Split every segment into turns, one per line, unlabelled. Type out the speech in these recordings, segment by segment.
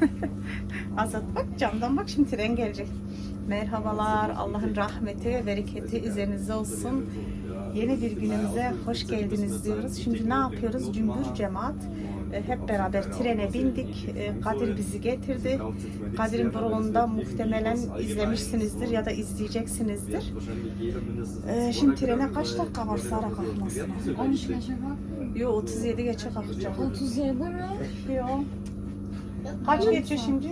Azat bak camdan bak şimdi tren gelecek. Merhabalar. Allah'ın rahmeti ve bereketi üzerinize olsun. Yeni bir günümüze hoş geldiniz diyoruz. Şimdi ne yapıyoruz? Cümbür cemaat e, hep beraber trene bindik. E, Kadir bizi getirdi. Kadir'in vlogunda muhtemelen izlemişsinizdir ya da izleyeceksinizdir. E, şimdi trene kaç dakika var Sara kalkmasına?
13 geçe bak.
Yo 37 geçe kalkacak.
37 mi?
Yo. Kaç geçiyor şimdi?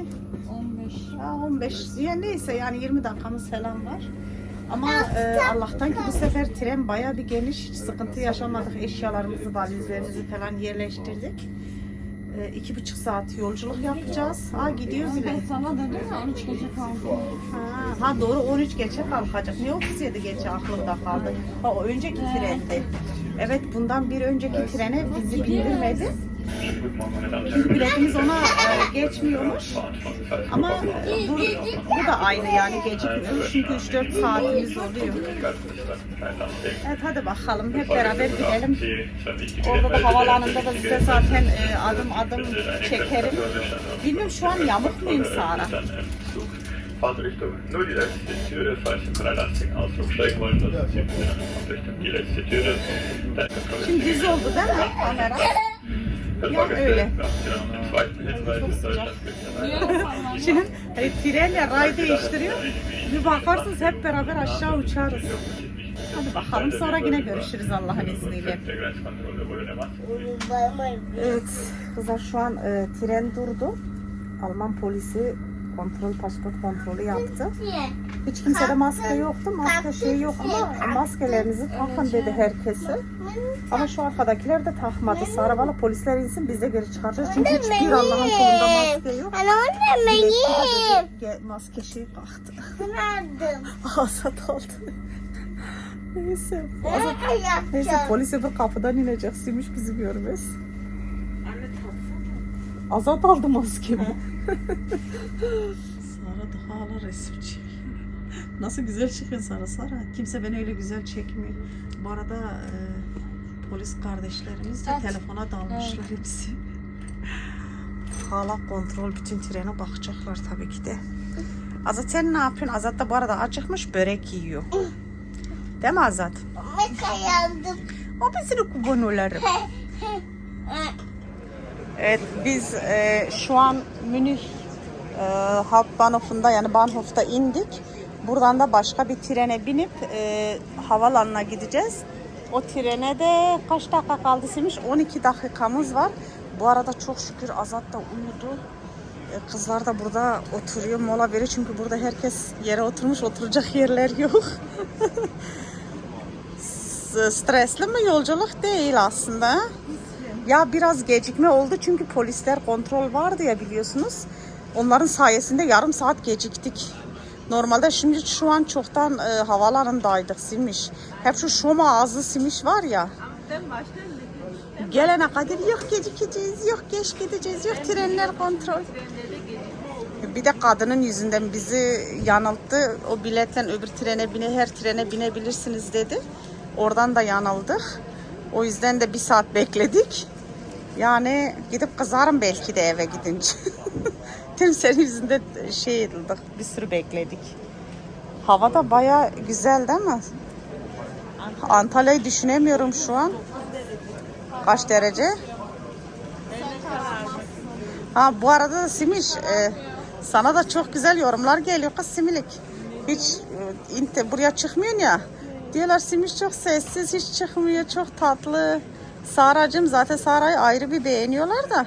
15.
Ha, 15 ya neyse yani 20 dakikamız falan var. Ama e, Allah'tan ki bu sefer tren baya bir geniş, hiç sıkıntı yaşamadık. Eşyalarımızı, valizlerimizi falan yerleştirdik. E, iki buçuk saat yolculuk yapacağız. Ha gidiyor bile.
Sana dedim ya 13 gece kaldım.
Ha, ha doğru 13 geçe kalkacak. Niye 37 geçe aklımda kaldı? Ha o önceki trendi. Evet bundan bir önceki trene bizi bindirmedi. Biletimiz ona e, geçmiyormuş. Ama e, bu, bu da aynı yani gecikmiyor. Çünkü 3-4 saatimiz oluyor. Evet hadi bakalım hep beraber gidelim. Orada da havalanında da size zaten e, adım adım çekerim. Bilmiyorum şu an yamuk muyum Sara? Şimdi düz oldu değil mi? Ja, öyle. Şimdi hani trenle ray değiştiriyor. Bir bakarsınız hep beraber aşağı uçarız. Hadi bakalım sonra yine görüşürüz Allah'ın izniyle. Evet kızlar şu an e, tren durdu. Alman polisi kontrol pasport kontrolü yaptı. Hiç kimsede maske yoktu. Maske şey yok ama maskelerinizi takın dedi herkese. Ama şu arkadakiler de takmadı. Sara valla polisler insin biz de geri çıkaracağız. Çünkü hiçbir Allah'ın kolunda maske yok. Bilekli maske şey kalktı.
Nerede?
Azat aldı. Neyse. Neyse
yapacağım?
polis bir kapıdan inecek. Siymiş bizi görmez. Azat aldı maskemi. Sara da hala resim çekiyor. Nasıl güzel çıkıyor Sara Sara. Kimse beni öyle güzel çekmiyor. Bu arada e, polis kardeşlerimiz de
Evet.
telefona dalmışlar hepsi. Hala kontrol bütün trene bakacaklar tabii ki de. Azat sen ne yapıyorsun? Azat da bu arada acıkmış börek yiyor. Değil mi Azat?
Mesela yandım.
O bizim kubonularım. Evet biz e, şu an Münih e, Hauptbahnhof'unda yani Bahnhof'ta indik. Buradan da başka bir trene binip e, havalanına gideceğiz. O trene de kaç dakika kaldı Simiş? 12 dakikamız var. Bu arada çok şükür Azat da uyudu. E, Kızlar da burada oturuyor mola veriyor çünkü burada herkes yere oturmuş oturacak yerler yok. Stresli mi yolculuk değil aslında. Ya biraz gecikme oldu çünkü polisler kontrol vardı ya biliyorsunuz. Onların sayesinde yarım saat geciktik. Normalde şimdi şu an çoktan e, havalarındaydık Simiş. Hep şu Şoma ağzı Simiş var ya. Gelene kadar yok gecikeceğiz, yok geç gideceğiz, yok trenler kontrol. Bir de kadının yüzünden bizi yanılttı. O biletle öbür trene bine, her trene binebilirsiniz dedi. Oradan da yanıldık. O yüzden de bir saat bekledik. Yani gidip kızarım belki de eve gidince. Tüm senin yüzünden şey edildik. Bir sürü bekledik. Hava da baya güzel değil mi? Antalya'yı düşünemiyorum şu an. Kaç derece? Ha bu arada da Simiş e, sana da çok güzel yorumlar geliyor kız Similik. Hiç e, buraya çıkmıyorsun ya. Diyorlar Simiş çok sessiz hiç çıkmıyor çok tatlı. Saracığım zaten Sara'yı ayrı bir beğeniyorlar da.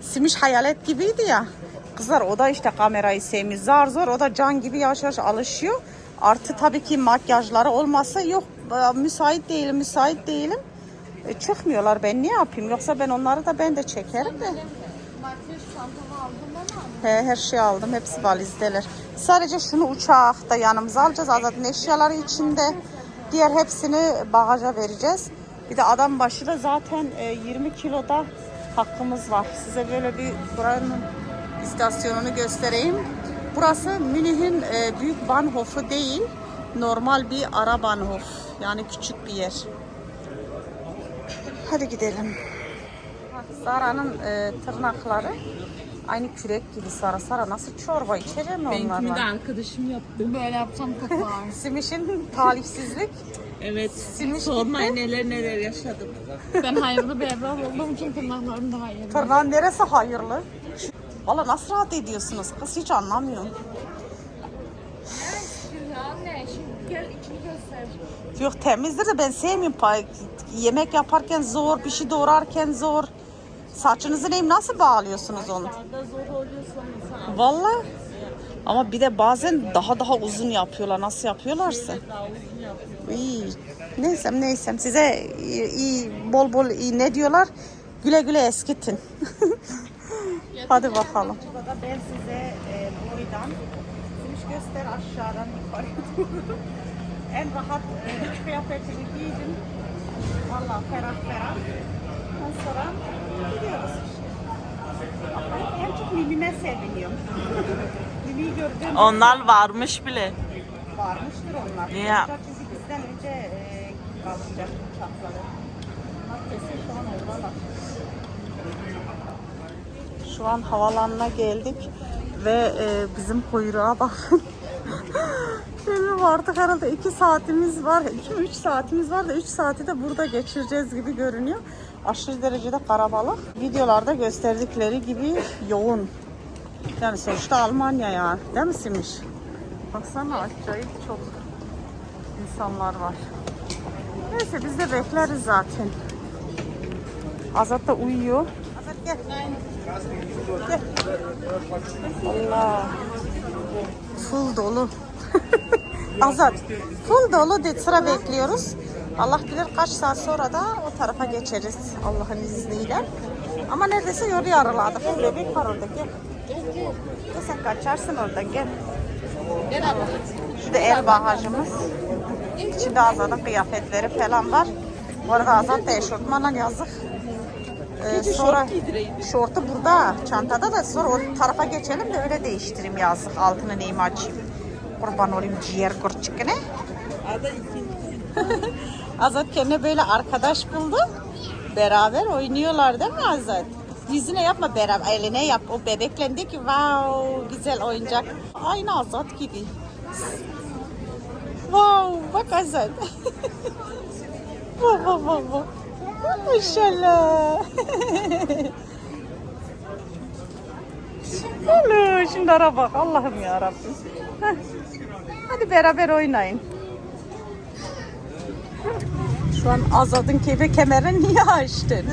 Simiş hayalet gibiydi ya. Kızlar o da işte kamerayı sevmiyor. Zar zor o da can gibi yavaş yavaş alışıyor. Artı tabii ki makyajları olmazsa yok e, müsait değilim müsait değilim. E, çıkmıyorlar ben ne yapayım yoksa ben onları da ben de çekerim de. He, her şey aldım. Hepsi valizdeler. Sadece şunu uçakta yanımıza alacağız. Azat'ın eşyaları içinde. Diğer hepsini bagaja vereceğiz. Bir de adam başı da zaten e, 20 kiloda hakkımız var. Size böyle bir buranın istasyonunu göstereyim. Burası Münih'in e, büyük Bahnhof'u değil. Normal bir ara Bahnhof. Yani küçük bir yer. Hadi gidelim. Zara'nın e, tırnakları Aynı kürek gibi sara sara nasıl çorba içeceğim mi
Benimkini de
onlarla?
arkadaşım yaptı.
Böyle yapsam kokar.
Simiş'in talihsizlik.
Evet.
Silmiş
Sormayın neler neler yaşadım.
ben hayırlı bir evlat olduğum için tırnaklarım daha iyi.
Tırnağın neresi hayırlı? Valla nasıl rahat ediyorsunuz kız hiç anlamıyorum.
Anne şimdi gel içini göster.
Yok temizdir de ben sevmiyorum. Yemek yaparken zor, bir şey doğrarken zor. Saçınızı neyim nasıl bağlıyorsunuz onu?
Zor oluyorsanız.
Valla. Ama bir de bazen daha daha uzun yapıyorlar. Nasıl yapıyorlarsa.
Daha uzun yapıyor.
İyi. Neysem neysem size iyi, iyi, bol bol iyi ne diyorlar? Güle güle eskitin. Hadi bakalım. Ben size e, boydan simiş göster aşağıdan yukarı doğru. en rahat e, kıyafetini giydim. Valla ferah ferah. Ondan sonra gidiyoruz işte. En çok Mimi'ne seviniyorum. Mimi'yi gördüm.
Onlar varmış bile.
Varmıştır onlar.
Ya.
Çünkü bizden önce e, kalkacak uçakları. Şu an oradalar. Şu an havalanına geldik ve e, bizim kuyruğa bakın. Benim artık herhalde 2 saatimiz var. 2-3 saatimiz var da 3 saati de burada geçireceğiz gibi görünüyor. Aşırı derecede karabalık. Videolarda gösterdikleri gibi yoğun. Yani sonuçta Almanya ya. Değil mi Simiş? Baksana acayip çok insanlar var. Neyse biz de bekleriz zaten. Azat da uyuyor. Azat gel. Gel. Allah. Full dolu. Azat. Full dolu de sıra bekliyoruz. Allah bilir kaç saat sonra da o tarafa geçeriz Allah'ın izniyle. Ama neredeyse yolu yarıladık. Bir bebek var orada gel. Gel sen kaçarsın orada gel. Şurada el bagajımız. İçinde Azat'ın kıyafetleri falan var. Bu arada Azat da eşortmanla yazık. Ee, sonra şortu burada çantada da sonra o tarafa geçelim de öyle değiştireyim yazık. Altını neyimi açayım. Kurban olayım ciğer kurçukine. Azat kendine böyle arkadaş buldu. Beraber oynuyorlar değil mi Azat? Yüzüne yapma beraber, eline yap. O bebekle de ki wow güzel oyuncak. Aynı Azat gibi. Azat. Bak bak bak bak. Maşallah. Alo, şunlara bak Allah'ım ya Rabbim. Hadi beraber oynayın. Şu an Azat'ın kefe kemerini niye açtın?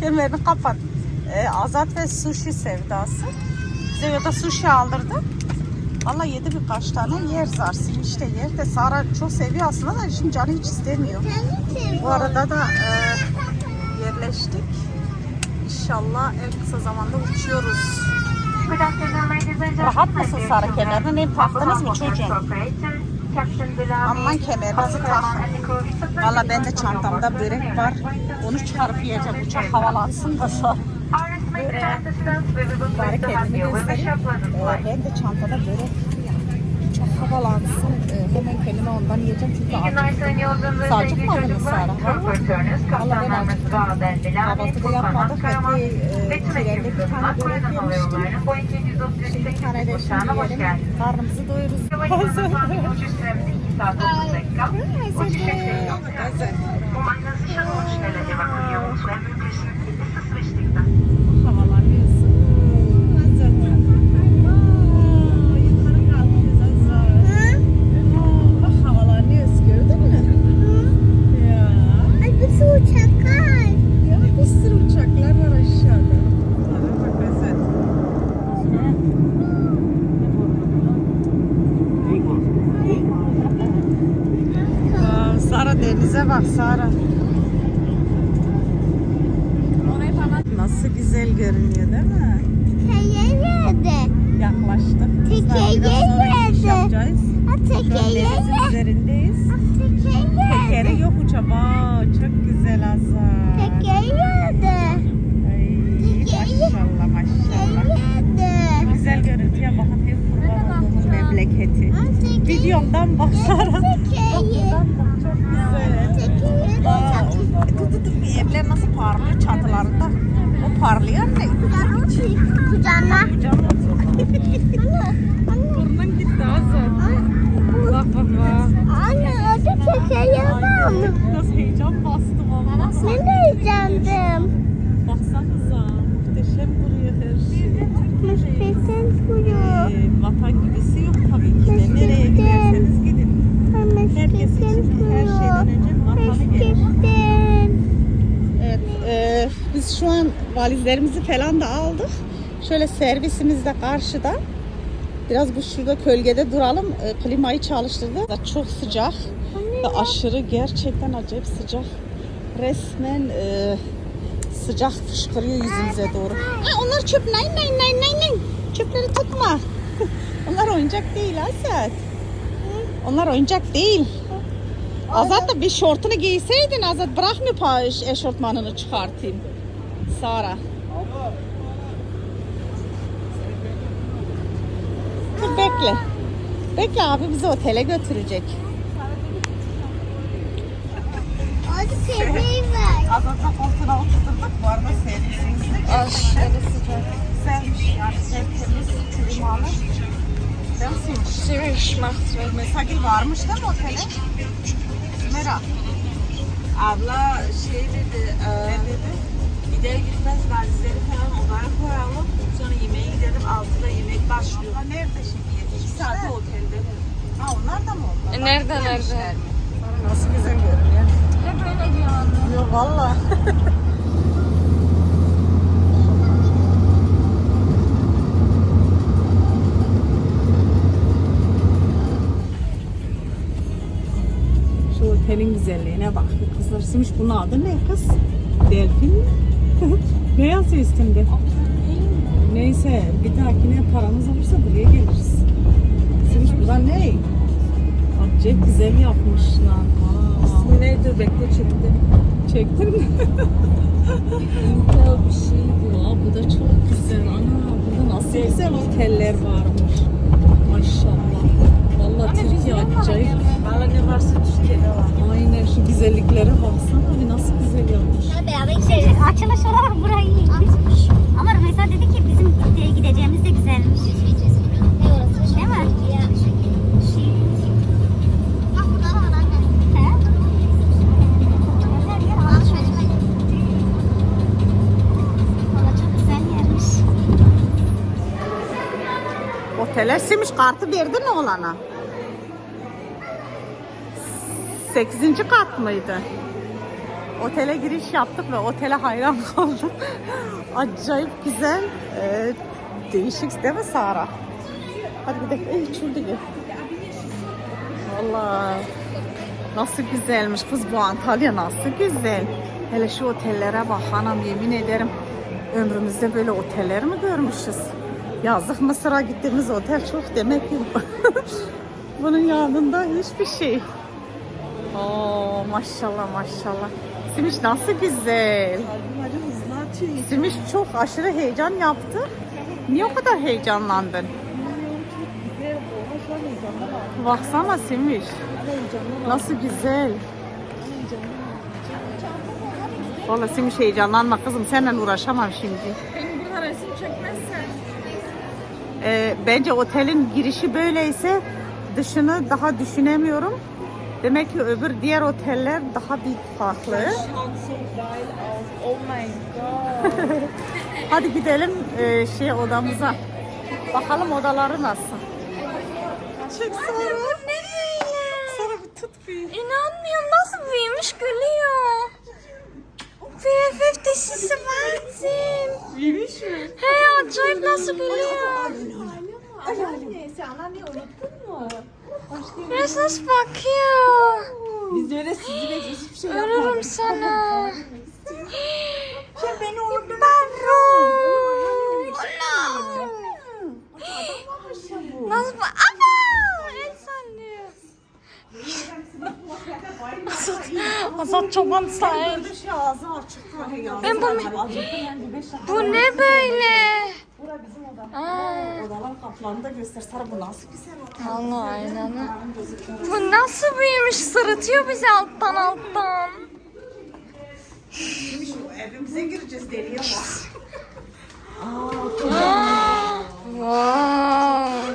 Kemerini kapat. Ee, Azat ve sushi sevdası. Bize ya da sushi aldırdı. Valla yedi birkaç tane yer zarsin işte yer de Sara çok seviyor aslında da şimdi canı hiç istemiyor. Bu arada da e, yerleştik. İnşallah en kısa zamanda uçuyoruz. Rahat mısın Sara kemerini? Ne taktınız mı çocuğum? Aman kemerinizi takın. Valla ben de çantamda börek var. Onu çıkarıp yiyeceğim. Uçak havalansın da sonra. Bari kendimi göstereyim. Ben de çantada ya. Uçak havalansın. Ee, hemen kendime ondan yiyeceğim. Çünkü artık Sadece mı aldınız Sara? Valla ben acıktım. Kahvaltıda yapmadık. Peki e, trende bir tane börek yemiştim. Şimdi bir tane de şimdi yiyelim. Karnımızı doyuruz. Havalanıyorsun. Azat. Aa, yukarı kalkıyoruz Azat. Aa, Bak havalanıyoruz gördün mü? Ya.
Ay bir su uçaklar.
Ya bir sürü uçaklar var aşağıda. Hadi bak Azat. Aa, Sara denize bak Sara. Nasıl güzel görünüyor değil mi?
Tekeye yedi.
Yaklaştık. Kızlar,
Tekeye
Biraz sonra iniş
yedi.
yapacağız.
Ha
Şu an
tekeye
denizin
yedi.
üzerindeyiz.
Tekeye
Tekeri
yedi.
yok uçağa. Aa, çok güzel Azar.
Tekeye yedi.
Ay, maşallah maşallah.
Yedi.
Güzel görüntüye bakın hep kurban olduğumun memleketi.
Ha tekeye
Videomdan bak Sara.
Tekeye.
Buradan bak çok güzel.
Tekeye
Aa, Dur dur dur evler nasıl parlıyor çatılarında. O parlayan ne?
yedi. kucağına.
Burnun gitti Azat. Bak bak bak.
Anne acı çekeyemem.
Biraz heyecan bastı valla.
Ben de heyecandım.
Baksanıza. Muhteşem duruyor her şey.
Mesketin kuyu.
Ee, vatan gibisi yok tabii ki de. Nereye giderseniz gidin. Herkes için her şeyden önce vatanı gelir.
Mesketin.
Evet, e, biz şu an valizlerimizi falan da aldık. Şöyle servisimiz de karşıda. Biraz bu şurada kölgede duralım. E, klimayı çalıştırdı. Da Çok sıcak ve aşırı gerçekten acayip sıcak. Resmen e, sıcak fışkırıyor yüzümüze doğru. Ha, onlar çöp. Nein, nein, nein, nein, nein. Çöpleri tutma. onlar oyuncak değil Azat. Onlar oyuncak değil. Azat da bir şortunu giyseydin Azat bırak mı pa- eşortmanını çıkartayım. Sara. Dur bekle. Bekle abi bizi otele götürecek.
Hadi sevmeyi ver.
Azat'la koltuğuna oturduk. Bu arada servisimizde
Aşırı sıcak.
güzelmiş yani. Tertemiz, klimalı. Değil mi Simş?
Simiş mahsul.
Mesagil varmış değil mi otele? Mera. Abla şey dedi, e, gider gitmez valizleri falan odaya koyalım. Sonra yemeğe gidelim. Altıda yemek başlıyor. Ha, nerede şimdi? İki saate otelde. Ha onlar da mı oldu?
E, nerede, nerede?
Nasıl güzel görünüyor.
Hep öyle diyor.
Yok valla. Şu otelin güzelliğine bak. Kızlar Simiş bunun adı ne kız? Delfin mi? Yazıyor üstünde? Neyse bir dahakine paramız olursa buraya geliriz. Simiş bu da ne? Acayip güzel yapmışlar.
İsmi neydi? Bekle çekti.
Çektin mi?
Güzel bir şeydi.
Aa, bu da çok güzel. Ana burada nasıl güzel oteller varmış. Türkiye acayip.
Valla ne varsa Türkiye'de var.
Aynen şu güzelliklere baksana abi nasıl güzel yapmış.
Beraber gideceğiz. Açılış olarak burayı Ama Rümeysa dedi ki bizim gide- gideceğimiz de güzelmiş. Değil mi? Şey. Bak burada da var
8. kat mıydı? Otele giriş yaptık ve otele hayran kaldım. Acayip güzel. Ee, değişik değil mi Sara? Hadi bir dakika. Eh, Ey çuldu gel. Valla nasıl güzelmiş kız bu Antalya nasıl güzel. Hele şu otellere bak hanım yemin ederim ömrümüzde böyle oteller mi görmüşüz? Yazlık Mısır'a gittiğimiz otel çok demek ki bunun yanında hiçbir şey. Oo maşallah maşallah. Simiş nasıl güzel.
Hadi hızlı atıyor.
Simiş çok aşırı heyecan yaptı. Niye o kadar heyecanlandın? Baksana Simiş. Nasıl güzel. Vallahi Simiş heyecanlanma kızım. Seninle uğraşamam şimdi.
Benim burada resim çekmezsen.
Ee, bence otelin girişi böyleyse dışını daha düşünemiyorum. Demek ki öbür diğer oteller daha bir farklı.
Oh my god.
Hadi gidelim e, şey odamıza. Bakalım odaları nasıl. Çek Sara. Sara bir tut bir.
İnanmıyorum nasıl büyümüş gülüyor. BFF dişisi Mert'im.
Büyümüş mü?
Hey acayip nasıl gülüyor.
Anneanne sen anneanneyi unuttun mu?
Biraz nasıl bakıyor.
Biz öyle sizi ve hiçbir şey
Ölürüm sana.
Sen beni orada
Barrom. Nasıl bak? Ama! El sallıyor. Azat, Azat çoban sahip.
şey ağzı açık böyle ya.
Ben bu, bu ne böyle? Bura bizim odamız. Aa.
Odalar kaplandı göster. Sarı bu nasıl güzel oda.
Allah aynen. Bu nasıl büyümüş? Sırıtıyor bizi alttan alttan.
Şimdi şu evimize gireceğiz deliye bak.
Aa, wow.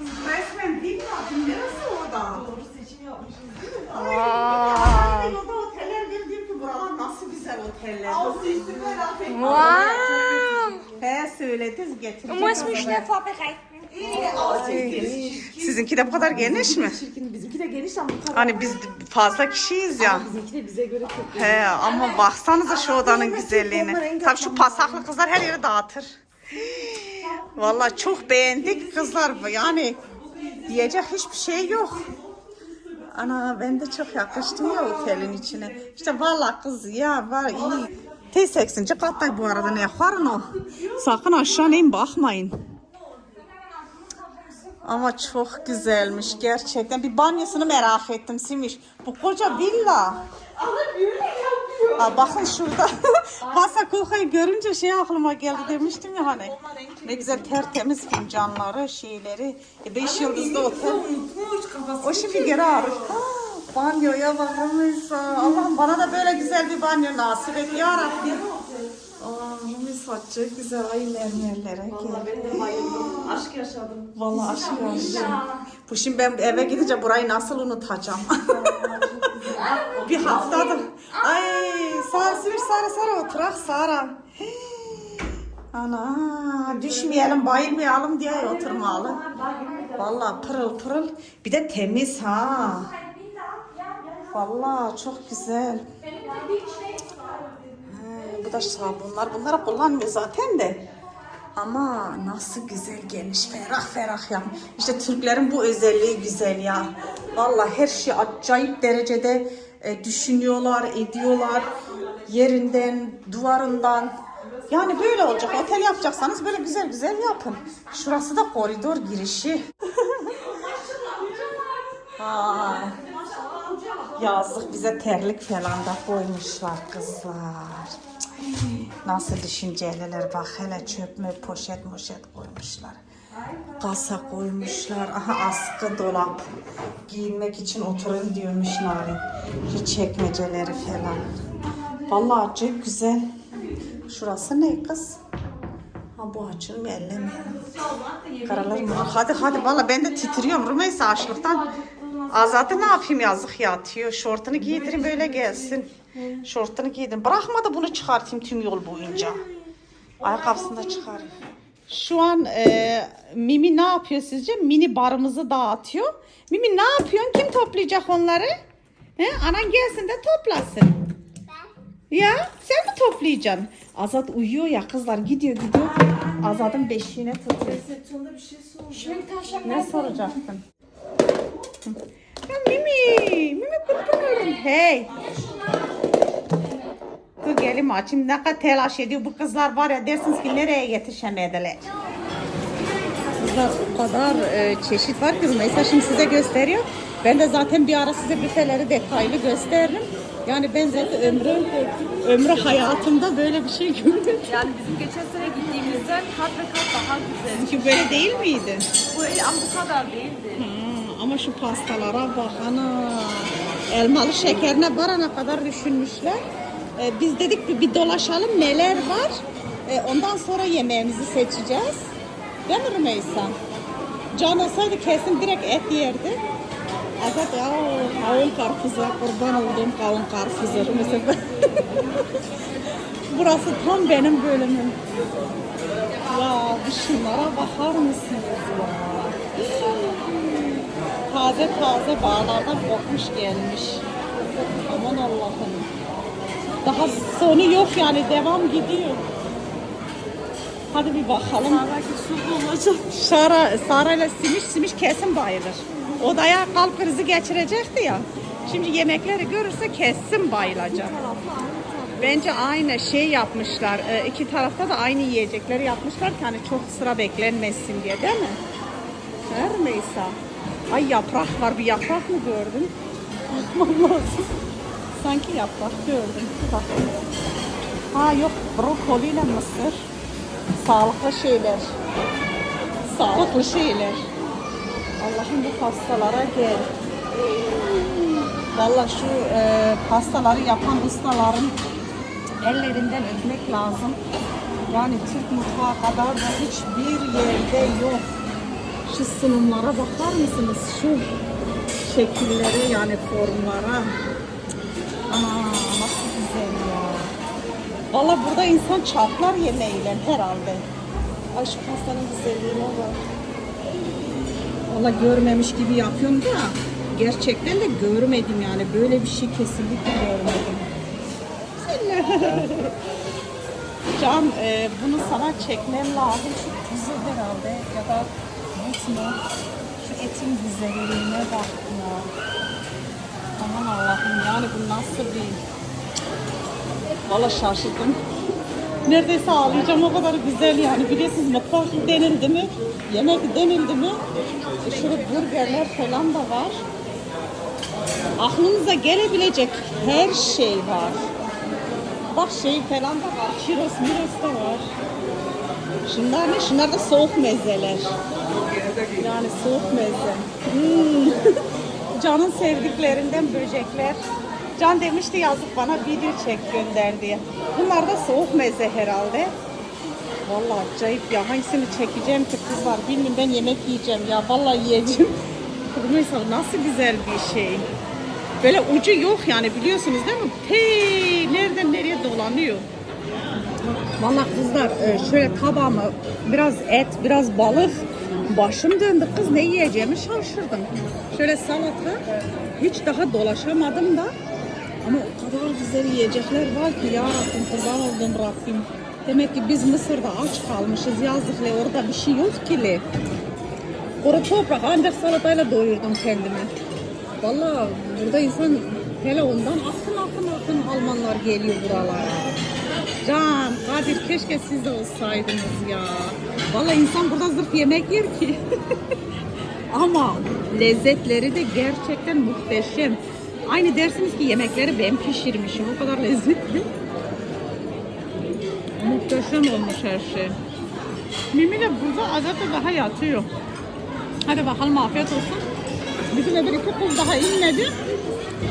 Resmen değil mi? Neresi oda?
Doğru seçim yapmışız değil mi?
Wow. Oda oteller bir ki buralar nasıl güzel oteller. Nasıl üstü
böyle Wow
söylediniz getirin.
muss mich schnell vorbereiten.
Sizinki de bu kadar geniş mi?
Bizimki de geniş ama bu kadar.
Hani biz fazla kişiyiz ya.
Bizimki de bize göre çok
He ama baksanıza şu odanın güzelliğine. Tabii şu pasaklı kızlar her yeri dağıtır. Vallahi çok beğendik kızlar. Yani diyecek hiçbir şey yok. Ana ben de çok yakıştım ya otelin içine. İşte vallahi kız ya var iyi. T8. katta bu arada ne yaparın o? Sakın aşağı in bakmayın. Ama çok güzelmiş gerçekten. Bir banyosunu merak ettim Simiş. Bu koca villa. Aa, bakın şurada. Masa kokayı görünce şey aklıma geldi demiştim ya hani. Ne güzel tertemiz fincanları, şeyleri. E, beş yıldızlı otel. O şimdi geri ağrır. Ah, Banyoya mısın? Allah'ım bana da böyle güzel bir banyo nasip et ya Rabbi. Aa, Rumi çok güzel. Ay mermerlere gel.
aşk yaşadım.
Vallahi aşk yaşıyorum. Bu şimdi ben eve gidince burayı nasıl unutacağım? bir haftadır. Ay Sara Sivir Sara Sara oturak Sara. Ana düşmeyelim bayılmayalım diye oturmalı. Vallahi pırıl pırıl. Bir de temiz ha. Vallahi çok güzel. He, bu da sabunlar. Bunları kullanmıyor zaten de. Ama nasıl güzel geniş, ferah ferah ya. İşte Türklerin bu özelliği güzel ya. Vallahi her şey acayip derecede e, düşünüyorlar, ediyorlar. Yerinden, duvarından. Yani böyle olacak. Otel yapacaksanız böyle güzel güzel yapın. Şurası da koridor girişi. ha. Yazık bize terlik falan da koymuşlar kızlar. Nasıl düşünceliler bak hele çöp mü poşet moşet koymuşlar. Kasa koymuşlar. Aha askı dolap. Giyinmek için oturun diyormuş Narin. Şu çekmeceleri falan. Vallahi acayip güzel. Şurası ne kız? Ha bu açılmıyor ellemeyelim. Karalar mı? Hadi hadi valla ben de titriyorum Rümeysa açlıktan. Azat'ı ne yapayım yazık yatıyor. Şortunu giydirin böyle gelsin. Şortunu giydirin. Bırakma da bunu çıkartayım tüm yol boyunca. Ayakkabısını da çıkarayım. Şu an e, Mimi ne yapıyor sizce? Mini barımızı dağıtıyor. Mimi ne yapıyorsun? Kim toplayacak onları? He? Anan gelsin de toplasın. Ya sen mi toplayacaksın? Azat uyuyor ya kızlar gidiyor gidiyor. Azat'ın beşiğine tutuyor.
Şey sor.
Ne soracaktın? Hı. Ya Mimi, Mimi kurban. Hey. Dur gelin açayım. Ne kadar telaş ediyor bu kızlar var ya dersiniz ki nereye yetişemediler. Kızlar o kadar e, çeşit var ki Rümeysa şimdi size gösteriyor. Ben de zaten bir ara size büfeleri detaylı gösteririm. Yani ben zaten ömrü, ömrü hayatımda böyle bir şey görmedim.
Yani bizim geçen sene gittiğimizden kat ve kat daha güzel.
Çünkü böyle değil miydi?
Bu ama bu kadar değildi.
Ha, ama şu pastalara bak ana. Elmalı şekerine varana kadar düşünmüşler. Ee, biz dedik bir, bir dolaşalım neler var. Ee, ondan sonra yemeğimizi seçeceğiz. Değil mi Rümeysa? Can olsaydı kesin direkt et yerdi. Azat ya kavun karpuza kurban olduğum kavun karpuzu. Mesela Burası tam benim bölümüm. Ya şunlara bakar mısınız ya? Taze taze bağlardan kopmuş gelmiş. Aman Allah'ım. Daha sonu yok yani devam gidiyor. Hadi bir bakalım.
Belki su olacak.
Sara, Sara ile Simiş, Simiş kesin bayılır. Odaya kalp krizi geçirecekti ya. Şimdi yemekleri görürse kesin bayılacak. Bence aynı şey yapmışlar. Ee, iki tarafta da aynı yiyecekleri yapmışlar ki hani çok sıra beklenmesin diye değil mi? Her Meysa. Ay yaprak var. Bir yaprak mı gördün? Bakmam lazım. Sanki yaprak gördüm. Bak. Ha yok brokoli ile mısır. Sağlıklı şeyler. Sağlıklı şeyler. Allah'ım bu pastalara gel. Valla şu e, pastaları yapan ustaların ellerinden öpmek lazım. Yani Türk mutfağı kadar da hiçbir yerde yok. Şu sunumlara bakar mısınız? Şu şekillere yani formlara. Aa, nasıl güzel ya. Valla burada insan çatlar yemeğiyle herhalde. Ay şu pastanın güzelliğine bak. Valla görmemiş gibi yapıyorum da gerçekten de görmedim yani. Böyle bir şey kesinlikle görmedim. Can e, bunu sana çekmem lazım. Şu kuzu herhalde ya da et mi? Şu etin güzelliğine bak ya. Aman Allah'ım yani bu nasıl bir... Valla şaşırdım. Neredeyse ağlayacağım o kadar güzel yani. Biliyorsunuz mutfak denildi mi? Yemek denildi mi? E şöyle burgerler falan da var. Aklınıza gelebilecek her şey var. Bak şey falan da var. Churros, miros da var. Şunlar ne? Şunlar da soğuk mezeler. Yani soğuk meze. Hmm. Can'ın sevdiklerinden böcekler. Can demişti yazıp bana video çek gönder diye. Bunlar da soğuk meze herhalde. Vallahi acayip ya. Hangisini çekeceğim ki kızlar bilmiyorum ben yemek yiyeceğim ya. Vallahi yiyeceğim. Mesela nasıl güzel bir şey. Böyle ucu yok yani biliyorsunuz değil mi? Hey, nereden nereye dolanıyor. Vallahi kızlar e, şöyle tabağıma biraz et, biraz balık. Başım döndü kız ne yiyeceğimi şaşırdım. Şöyle salata hiç daha dolaşamadım da. Ama o kadar güzel yiyecekler var ki ya Rabbim kurban oldum Rabbim. Demek ki biz Mısır'da aç kalmışız yazdık le orada bir şey yok ki le. Kuru toprak ancak salatayla doyurdum kendimi. Vallahi burada insan hele ondan akın akın akın Almanlar geliyor buralara. Can, Kadir keşke siz de olsaydınız ya. Vallahi insan burada zırh yemek yer ki. Ama lezzetleri de gerçekten muhteşem. Aynı dersiniz ki yemekleri ben pişirmişim. O kadar lezzetli. Muhteşem olmuş her şey. Mimi de burada azata daha yatıyor. Hadi bakalım afiyet olsun. Bizim öbür iki kız daha inmedi.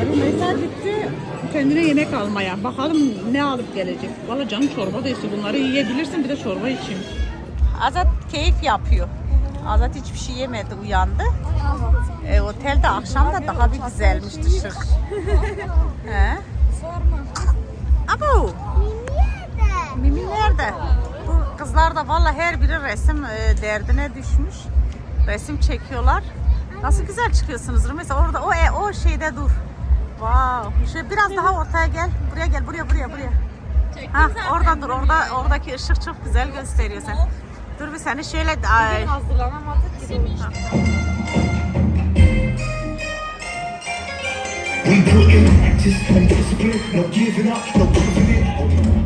Rümeysa gitti kendine yemek almaya. Bakalım ne alıp gelecek. Valla canım çorba da istiyor. Bunları yiyebilirsin bir de çorba içeyim. Azat keyif yapıyor. Azat hiçbir şey yemedi uyandı. E, otelde akşam da daha bir güzelmiş dışarı. He? Abo. Mimi nerede? Bu kızlar da valla her biri resim e, derdine düşmüş. Resim çekiyorlar. Nasıl güzel çıkıyorsunuz Rümeysa. Orada o e, o şeyde dur. Wow. Şöyle biraz daha ortaya gel. Buraya gel. Buraya buraya buraya. Ha orada dur. Orada oradaki ışık çok güzel gösteriyor sen. Dur bir seni şöyle ay.
Hazırlanamadık ki.
We put in practice, no discipline, no giving up, no giving in.